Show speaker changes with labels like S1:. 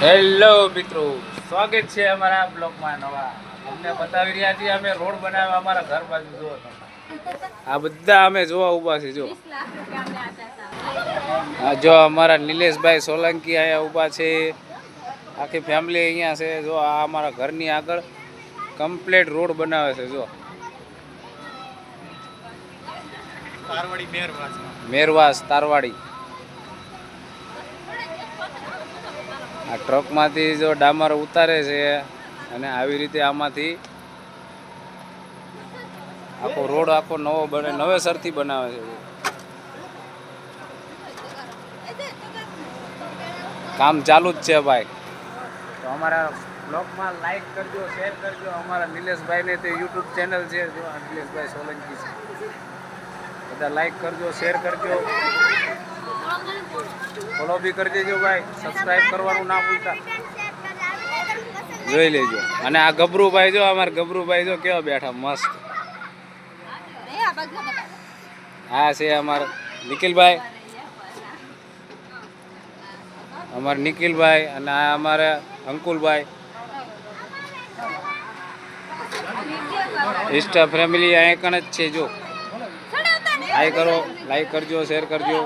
S1: Hello મિત્રો સ્વાગત છે અમારા બ્લોગમાં નવા. અમને બતાવી રહ્યા છીએ અમે રોડ બનાવ્યા અમારા ઘર બાજુ જુઓ આ બધા અમે જોવા ઊભા છે જો. આ જો અમારા નિલેશભાઈ સોલંકી અહીંયા ઊભા છે. આખી ફેમિલી અહીંયા છે જો આ અમારા ઘરની આગળ કમ્પ્લીટ રોડ બનાવે છે જો.
S2: મેરવાસ
S1: તારવાડી. આ ટ્રકમાંથી જો ડામર ઉતારે છે અને આવી રીતે આમાંથી આખો રોડ આખો નવો બને, નવેસરથી બનાવે છે. કામ ચાલુ જ છે ભાઈ. તો અમારા બ્લોગમાં લાઈક કરજો શેર કરજો. અમારા નિલેશભાઈને તે યુટ્યુબ ચેનલ છે. જો નિલેશભાઈ સોલંકી છે. બધા લાઈક કરજો શેર કરજો. ફોલો બી કરી દેજો ભાઈ. સબસ્ક્રાઇબ કરવાનું ના ભૂલતા. જોઈ લેજો. અને આ ગબરુભાઈ જો અમારે ગબરુભાઈ જો કેવા બેઠા મસ્ત. હા છે અમારા નિખિલભાઈ. અમારા નિખિલભાઈ અને આ અમારા અંકુલભાઈ. ઇન્સ્ટા ફેમિલી અહીંયા કણ જ છે જો. લાઈક કરો લાઈક કરજો શેર કરજો.